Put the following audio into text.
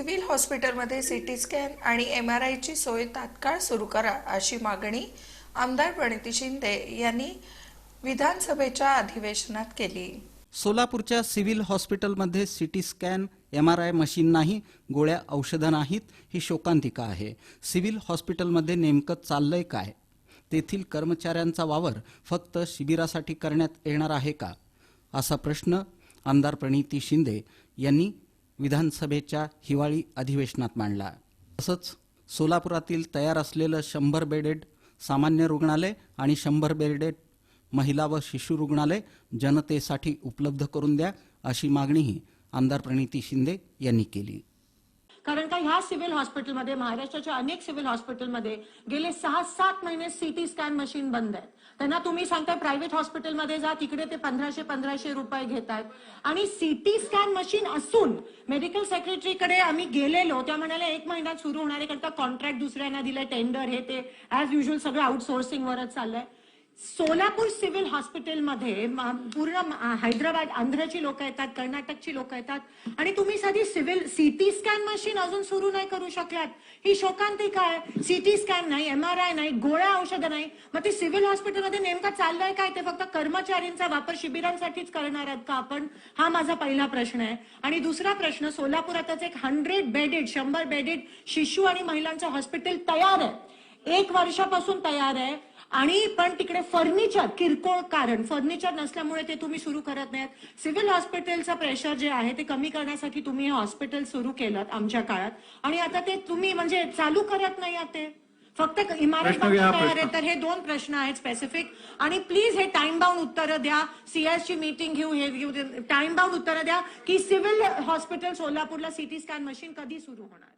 Civil हॉस्पिटलमध्ये CT scan आणि M R आयची सोय तात्काळ सुरू करा अशी मागणी आमदार प्रणिती शिंदे यांनी विधानसभेच्या अधिवेशनात केली. सोलापूरच्या सिव्हिल हॉस्पिटलमध्ये CT scan M R I machine नाही गोळ्या औषधं नाहीत ही शोकांतिका आहे. सिव्हिल हॉस्पिटलमध्ये नेमकं चाललंय काय? तेथील कर्मचाऱ्यांचा वावर फक्त शिबिरासाठी करण्यात येणार आहे का? असा प्रश्न आमदार प्रणिती शिंदे यांनी विधानसभेच्या हिवाळी अधिवेशनात मांडला. तसंच सोलापुरातील तयार असलेलं शंभर बेडेड सामान्य रुग्णालय आणि शंभर बेडेड महिला व शिशु रुग्णालय जनतेसाठी उपलब्ध करून द्या अशी मागणीही आमदार प्रणिती शिंदे यांनी केली. ह्या सिव्हिल हॉस्पिटलमध्ये महाराष्ट्राच्या अनेक सिव्हिल हॉस्पिटलमध्ये गेले सहा सात महिने सीटी स्कॅन मशीन बंद आहेत. त्यांना तुम्ही सांगताय प्रायव्हेट हॉस्पिटलमध्ये जा तिकडे ते पंधराशे पंधराशे रुपये घेत आहेत आणि सीटी स्कॅन मशीन असून मेडिकल सेक्रेटरीकडे आम्ही गेलेलो त्या म्हणाल्या एक महिन्यात सुरू होणार आहे कारण कॉन्ट्रॅक्ट दुसऱ्यांना दिलंय टेंडर हे ते ऍज युजल सगळं आउटसोर्सिंग वरच चाललंय. सोलापूर सिव्हिल हॉस्पिटलमध्ये पूर्ण हैदराबाद आंध्रची लोक येतात कर्नाटकची लोक येतात आणि तुम्ही साधी सिव्हिल सीटी स्कॅन मशीन अजून सुरू नाही करू शकलात. ही शोकांतिका आहे सीटी स्कॅन नाही एमआरआय नाही गोळ्या औषधं नाही. मग ते सिव्हिल हॉस्पिटलमध्ये नेमकं चाललंय काय ते फक्त कर्मचाऱ्यांचा वापर शिबिरांसाठीच करणार आहेत का आपण? हा माझा पहिला प्रश्न आहे. आणि दुसरा प्रश्न सोलापुरातच एक हंड्रेड बेडेड शंभर बेडेड शिशु आणि महिलांचं हॉस्पिटल तयार आहे. एक वर्षापासून तयार आहे. आणि पण तिकडे फर्निचर किरकोळ कारण. फर्निचर नसल्यामुळे ते तुम्ही सुरू करत नाहीत. सिव्हिल हॉस्पिटलचं प्रेशर जे आहे ते कमी करण्यासाठी तुम्ही हे हॉस्पिटल सुरू केलं आमच्या काळात. आणि आता ते तुम्ही म्हणजे चालू करत नाही ते. फक्त इमारत आहे. तर हे दोन प्रश्न आहेत स्पेसिफिक आणि प्लीज हे टाइम बाउंड उत्तरं द्या. सीएस ची मीटिंग घेऊ हे घेऊ टाइम बाउंड उत्तरं द्या की सिव्हिल हॉस्पिटल सोलापूरला सिटी स्कॅन मशीन कधी सुरू होणार?